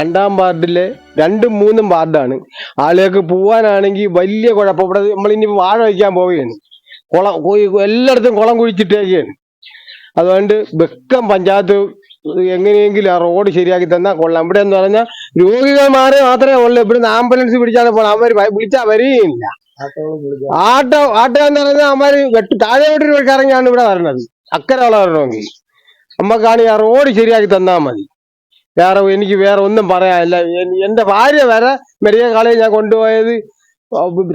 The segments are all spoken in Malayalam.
രണ്ടാം വാർഡിലെ രണ്ടും മൂന്നും വാർഡാണ്. ആളുകൾക്ക് പോവാനാണെങ്കിൽ വലിയ കുഴപ്പം. ഇവിടെ നമ്മളിനി വാഴ വയ്ക്കാൻ പോവുകയാണ്. കുളം എല്ലായിടത്തും കുളം കുഴിച്ചിട്ടേക്കാണ് അതുകൊണ്ട് വെക്കം പഞ്ചായത്ത് എങ്ങനെയെങ്കിലും ആ റോഡ് ശരിയാക്കി തന്നാൽ കൊള്ളാം. ഇവിടെ എന്ന് പറഞ്ഞാൽ രോഗികൾ മാറി മാത്രമേ ഉള്ളൂ. ഇവിടുന്ന് ആംബുലൻസ് പിടിച്ചാണ് പോകണം അവർ വിളിച്ചാൽ വരികയില്ല. ആട്ടോ ആട്ടോ എന്ന് പറഞ്ഞാൽ അവന്മാര് വെട്ട് താഴെ വീട്ടിൽ വെക്കാറെങ്കിലാണ് ഇവിടെ വരണത്. അക്കരെ ഉള്ള വരണമെങ്കിൽ ആ റോഡ് ശരിയാക്കി തന്നാൽ മതി. വേറെ എനിക്ക് വേറെ ഒന്നും പറയാനില്ല. എന്റെ ഭാര്യ വരെ മെഡിക്കൽ കോളേജ് ഞാൻ കൊണ്ടുപോയത്.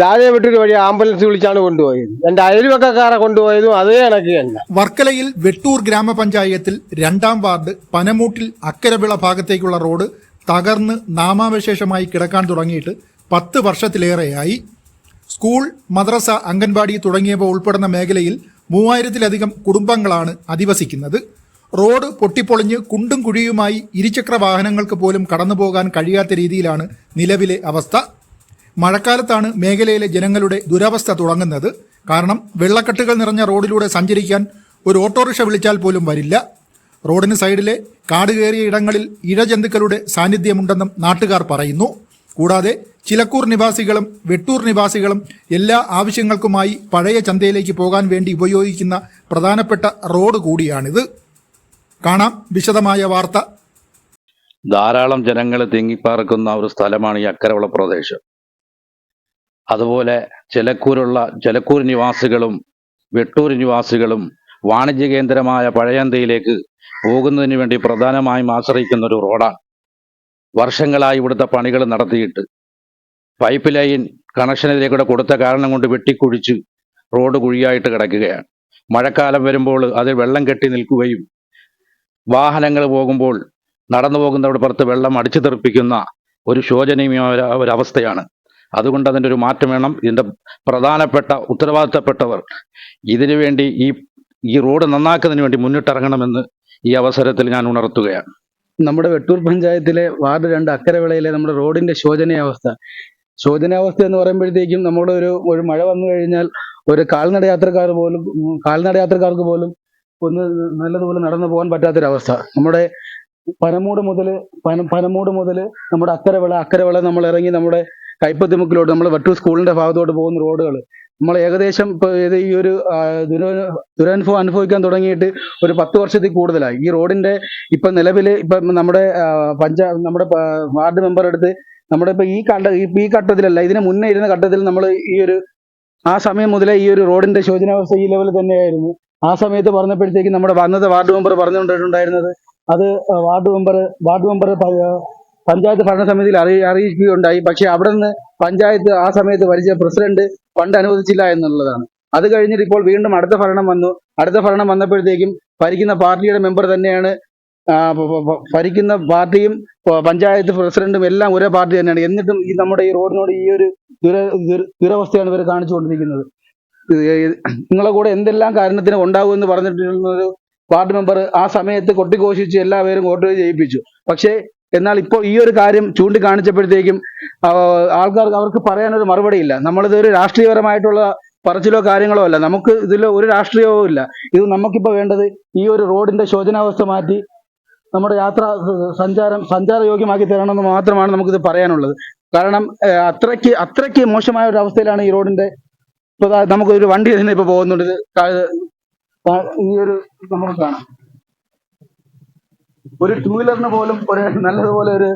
രാജയെ വീട്ടിൽ വഴി ആംബുലൻസ് വിളിച്ചാണ് കൊണ്ടുപോയത്. എന്റെ അയൽവക്കക്കാരെ കൊണ്ടുപോയതും അതേ കണക്ക് തന്നെ വർക്കലയിൽ വെട്ടൂർ ഗ്രാമപഞ്ചായത്തിൽ രണ്ടാം വാർഡ് പനമൂട്ടിൽ അക്കരവിള ഭാഗത്തേക്കുള്ള റോഡ് തകർന്ന് നാമാവശേഷമായി കിടക്കാൻ തുടങ്ങിയിട്ട് പത്ത് വർഷത്തിലേറെയായി. സ്കൂൾ മദ്രസ അംഗൻവാടി തുടങ്ങിയവ ഉൾപ്പെടുന്ന മേഖലയിൽ മൂവായിരത്തിലധികം കുടുംബങ്ങളാണ് അധിവസിക്കുന്നത്. റോഡ് പൊട്ടിപ്പൊളിഞ്ഞ് കുണ്ടും കുഴിയുമായി ഇരുചക്ര വാഹനങ്ങൾക്ക് പോലും കടന്നുപോകാൻ കഴിയാത്ത രീതിയിലാണ് നിലവിലെ അവസ്ഥ. മഴക്കാലത്താണ് മേഖലയിലെ ജനങ്ങളുടെ ദുരവസ്ഥ തുടങ്ങുന്നത്. കാരണം വെള്ളക്കെട്ടുകൾ നിറഞ്ഞ റോഡിലൂടെ സഞ്ചരിക്കാൻ ഒരു ഓട്ടോറിക്ഷ വിളിച്ചാൽ പോലും വരില്ല. റോഡിന് സൈഡിലെ കാട് കയറിയ ഇടങ്ങളിൽ ഇഴജന്തുക്കളുടെ സാന്നിധ്യമുണ്ടെന്നും നാട്ടുകാർ പറയുന്നു. കൂടാതെ ചിലക്കൂർ നിവാസികളും വെട്ടൂർ നിവാസികളും എല്ലാ ആവശ്യങ്ങൾക്കുമായി പഴയ ചന്തയിലേക്ക് പോകാൻ വേണ്ടി ഉപയോഗിക്കുന്ന പ്രധാനപ്പെട്ട റോഡ് കൂടിയാണിത്. കാണാം. വിശദമായ വാർത്ത. ധാരാളം ജനങ്ങൾ തിങ്ങിപ്പാർക്കുന്ന ഒരു സ്ഥലമാണ് ഈ അക്കരവള പ്രദേശം. അതുപോലെ ചെലക്കൂരുള്ള ചെലക്കൂർ നിവാസികളും വെട്ടൂർ നിവാസികളും വാണിജ്യ കേന്ദ്രമായ പഴയന്തയിലേക്ക് പോകുന്നതിന് വേണ്ടി പ്രധാനമായും ആശ്രയിക്കുന്ന ഒരു റോഡാണ്. വർഷങ്ങളായി ഇവിടുത്തെ പണികൾ നടത്തിയിട്ട് പൈപ്പ് ലൈൻ കണക്ഷനിലേക്കൂടെ കൊടുത്ത കാരണം കൊണ്ട് വെട്ടിക്കുഴിച്ച് റോഡ് കുഴിയായിട്ട് കിടക്കുകയാണ്. മഴക്കാലം വരുമ്പോൾ അതിൽ വെള്ളം കെട്ടി നിൽക്കുകയും വാഹനങ്ങൾ പോകുമ്പോൾ നടന്നു പോകുന്നവരുടെ പുറത്ത് വെള്ളം അടിച്ചു തെറിപ്പിക്കുന്ന ഒരു ശോചനീയമായ ഒരു- ഒരവസ്ഥയാണ്. അതുകൊണ്ട് അതിന്റെ ഒരു മാറ്റം വേണം. ഇതിന്റെ പ്രധാനപ്പെട്ട ഉത്തരവാദിത്തപ്പെട്ടവർ ഇതിനു വേണ്ടി ഈ ഈ റോഡ് നന്നാക്കുന്നതിന് വേണ്ടി മുന്നിട്ടിറങ്ങണമെന്ന് ഈ അവസരത്തിൽ ഞാൻ ഉണർത്തുകയാണ്. നമ്മുടെ വെട്ടൂർ പഞ്ചായത്തിലെ വാർഡ് രണ്ട് അക്കരവിളയിലെ നമ്മുടെ റോഡിന്റെ ശോചനീയാവസ്ഥ. ശോചനാവസ്ഥ എന്ന് പറയുമ്പോഴത്തേക്കും നമ്മുടെ ഒരു ഒരു മഴ വന്നു കഴിഞ്ഞാൽ ഒരു കാൽനട യാത്രക്കാർ പോലും കാൽനട യാത്രക്കാർക്ക് പോലും ഒന്ന് നല്ലതുപോലെ നടന്നു പോകാൻ പറ്റാത്തൊരവസ്ഥ. നമ്മുടെ പനമൂട് മുതൽ പന പനമൂട് മുതൽ നമ്മുടെ അക്കരവിള അക്കരവിള നമ്മൾ ഇറങ്ങി നമ്മുടെ കൈപ്പത്തിമുക്കിലോട്ട് നമ്മൾ വട്ടൂർ സ്കൂളിന്റെ ഭാഗത്തോട്ട് പോകുന്ന റോഡുകൾ നമ്മൾ ഏകദേശം ഈ ഒരു ദുര ദുരനുഭവം അനുഭവിക്കാൻ തുടങ്ങിയിട്ട് ഒരു പത്ത് വർഷത്തിൽ കൂടുതലായി. ഈ റോഡിന്റെ ഇപ്പം നിലവിൽ ഇപ്പം നമ്മുടെ പഞ്ചാ നമ്മുടെ വാർഡ് മെമ്പർ അടുത്ത് നമ്മുടെ ഇപ്പം ഈ കണ്ട ഈ ഘട്ടത്തിലല്ല ഇതിന് മുന്നേ ഇരുന്ന ഘട്ടത്തിൽ നമ്മൾ ഈ ഒരു ആ സമയം മുതലേ ഈ ഒരു റോഡിന്റെ ശോചനാവസ്ഥ ഈ ലെവലിൽ തന്നെയായിരുന്നു. ആ സമയത്ത് പറഞ്ഞപ്പോഴത്തേക്ക് നമ്മുടെ അന്നത്തെ വാർഡ് മെമ്പർ പറഞ്ഞുകൊണ്ടിട്ടുണ്ടായിരുന്നത്. അത് ward member ward member panchayat ഭരണസമിതിയിൽ അറിയി അറിയിക്കുകയുണ്ടായി. പക്ഷെ അവിടെ നിന്ന് പഞ്ചായത്ത് ആ സമയത്ത് ഭരിച്ച പ്രസിഡന്റ് ഫണ്ട് അനുവദിച്ചില്ല എന്നുള്ളതാണ്. അത് കഴിഞ്ഞിട്ട് ഇപ്പോൾ വീണ്ടും അടുത്ത ഭരണം വന്നു. അടുത്ത ഭരണം വന്നപ്പോഴത്തേക്കും ഭരിക്കുന്ന പാർട്ടിയുടെ മെമ്പർ തന്നെയാണ് ഭരിക്കുന്ന പാർട്ടിയും പഞ്ചായത്ത് പ്രസിഡന്റും എല്ലാം ഒരേ പാർട്ടി തന്നെയാണ്. എന്നിട്ടും ഈ നമ്മുടെ ഈ റോഡിനോട് ഈ ഒരു ദുര ദുര- ദുരവസ്ഥയാണ് ഇവർ കാണിച്ചുകൊണ്ടിരിക്കുന്നത്. നിങ്ങളെ കൂടെ എന്തെല്ലാം കാരണത്തിന് ഉണ്ടാകുമെന്ന് പറഞ്ഞിട്ടുള്ള വാർഡ് മെമ്പർ ആ സമയത്ത് കൊട്ടിഘോഷിച്ച് എല്ലാവരും വോട്ട് ചെയ്യിപ്പിച്ചു. പക്ഷേ എന്നാൽ ഇപ്പോൾ ഈ ഒരു കാര്യം ചൂണ്ടിക്കാണിച്ചപ്പോഴത്തേക്കും ആൾക്കാർ അവർക്ക് പറയാനൊരു മറുപടിയില്ല. നമ്മളിത് ഒരു രാഷ്ട്രീയപരമായിട്ടുള്ള പറച്ചിലോ കാര്യങ്ങളോ അല്ല. നമുക്ക് ഇതിൽ ഒരു രാഷ്ട്രീയവും ഇല്ല. ഇത് നമുക്കിപ്പോൾ വേണ്ടത് ഈ ഒരു റോഡിന്റെ ശോചനാവസ്ഥ മാറ്റി നമ്മുടെ യാത്ര സഞ്ചാരം സഞ്ചാരയോഗ്യമാക്കി തരണമെന്ന് മാത്രമാണ് നമുക്കിത് പറയാനുള്ളത്. കാരണം അത്രയ്ക്ക് അത്രയ്ക്ക് മോശമായ ഒരു അവസ്ഥയിലാണ് ഈ റോഡിന്റെ ഇപ്പൊ ദാ നമുക്ക് ഒരു വണ്ടി തന്നെ ഇപ്പൊ പോകുന്നുണ്ട്. ഈ ഒരു നമുക്ക് കാണാം. ഒരു ടൂ വീലറിന് പോലും ഒരു നല്ലതുപോലെ ഒരു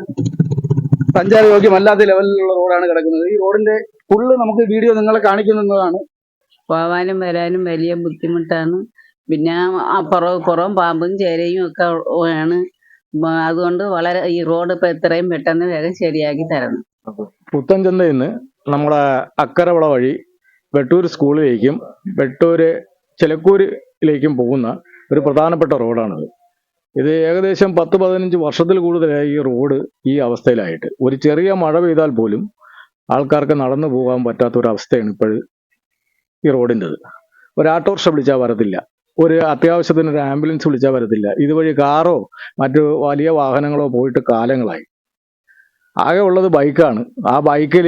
സഞ്ചാരയോഗ്യമല്ലാത്ത ലെവലിലുള്ള റോഡാണ് കിടക്കുന്നത്. ഈ റോഡിന്റെ ഫുള്ള് നമുക്ക് വീഡിയോ നിങ്ങളെ കാണിക്കുന്നതാണ്. പോവാനും വരാനും വലിയ ബുദ്ധിമുട്ടാണ്. പിന്നെ അപ്പുറം ഇപ്പുറവും പാമ്പും ചേരയും ഒക്കെ ആണ്. അതുകൊണ്ട് വളരെ ഈ റോഡ് ഇപ്പൊ എത്രയും പെട്ടെന്ന് വേഗം ശരിയാക്കി തരണം. പുത്തൻചന്തയിൽ നിന്ന് നമ്മുടെ അക്കരവള വഴി വെട്ടൂർ സ്കൂളിലേക്കും വെട്ടൂര് ചിലക്കൂരിലേക്കും പോകുന്ന ഒരു പ്രധാനപ്പെട്ട റോഡാണിത്. ഇത് ഏകദേശം പത്ത് പതിനഞ്ച് വർഷത്തിൽ കൂടുതലായി ഈ റോഡ് ഈ അവസ്ഥയിലായിട്ട്. ഒരു ചെറിയ മഴ പെയ്താൽ പോലും ആൾക്കാർക്ക് നടന്നു പോകാൻ പറ്റാത്ത ഒരു അവസ്ഥയാണ് ഇപ്പോൾ ഈ റോഡിന്റെത്. ഒരു ഓട്ടോറിക്ഷ വിളിച്ചാൽ വരത്തില്ല. ഒരു അത്യാവശ്യത്തിന് ഒരു ആംബുലൻസ് വിളിച്ചാൽ വരത്തില്ല. ഇതുവഴി കാറോ മറ്റു വലിയ വാഹനങ്ങളോ പോയിട്ട് കാലങ്ങളായി. ആകെ ഉള്ളത് ബൈക്കാണ്. ആ ബൈക്കിൽ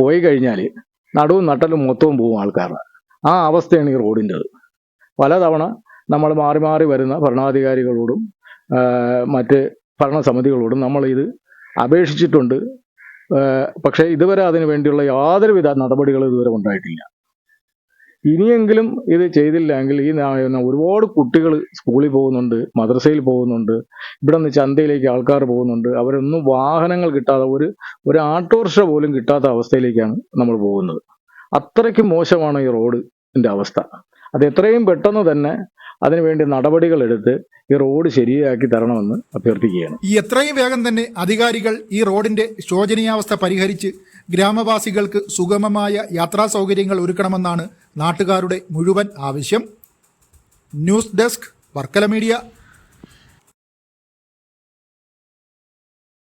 പോയി കഴിഞ്ഞാൽ നടുവും നട്ടലും മൊത്തവും പോകും ആൾക്കാരുടെ ആ അവസ്ഥയാണ് ഈ റോഡിന്റെത്. പലതവണ നമ്മൾ മാറി മാറി വരുന്ന ഭരണാധികാരികളോടും മറ്റ് ഭരണസമിതികളോടും നമ്മൾ ഇത് അപേക്ഷിച്ചിട്ടുണ്ട്. പക്ഷേ ഇതുവരെ അതിനു വേണ്ടിയുള്ള യാതൊരുവിധ നടപടികളും ഇതുവരെ ഉണ്ടായിട്ടില്ല. ഇനിയെങ്കിലും ഇത് ചെയ്തില്ലെങ്കിൽ ഈ ഒരുപാട് കുട്ടികൾ സ്കൂളിൽ പോകുന്നുണ്ട് മദ്രസയിൽ പോകുന്നുണ്ട് ഇവിടെ നിന്ന് ചന്തയിലേക്ക് ആൾക്കാർ പോകുന്നുണ്ട്. അവരൊന്നും വാഹനങ്ങൾ കിട്ടാതെ ഒരു ഒരു ആട്ടോറിക്ഷ പോലും കിട്ടാത്ത അവസ്ഥയിലേക്കാണ് നമ്മൾ പോകുന്നത്. അത്രയ്ക്ക് മോശമാണ് ഈ റോഡിന്റെ അവസ്ഥ. അത് എത്രയും പെട്ടെന്ന് തന്നെ അതിനുവേണ്ടി നടപടികൾ എടുത്ത് ഈ റോഡ് ശരിയാക്കി തരണമെന്ന് അഭ്യർത്ഥിക്കുകയാണ്. എത്രയും വേഗം തന്നെ അധികാരികൾ ഈ റോഡിന്റെ ശോചനീയാവസ്ഥ പരിഹരിച്ച് ഗ്രാമവാസികൾക്ക് സുഗമമായ യാത്രാ സൗകര്യങ്ങൾ ഒരുക്കണമെന്നാണ് നാട്ടുകാരുടെ മുഴുവൻ ആവശ്യം. News desk Varkala media.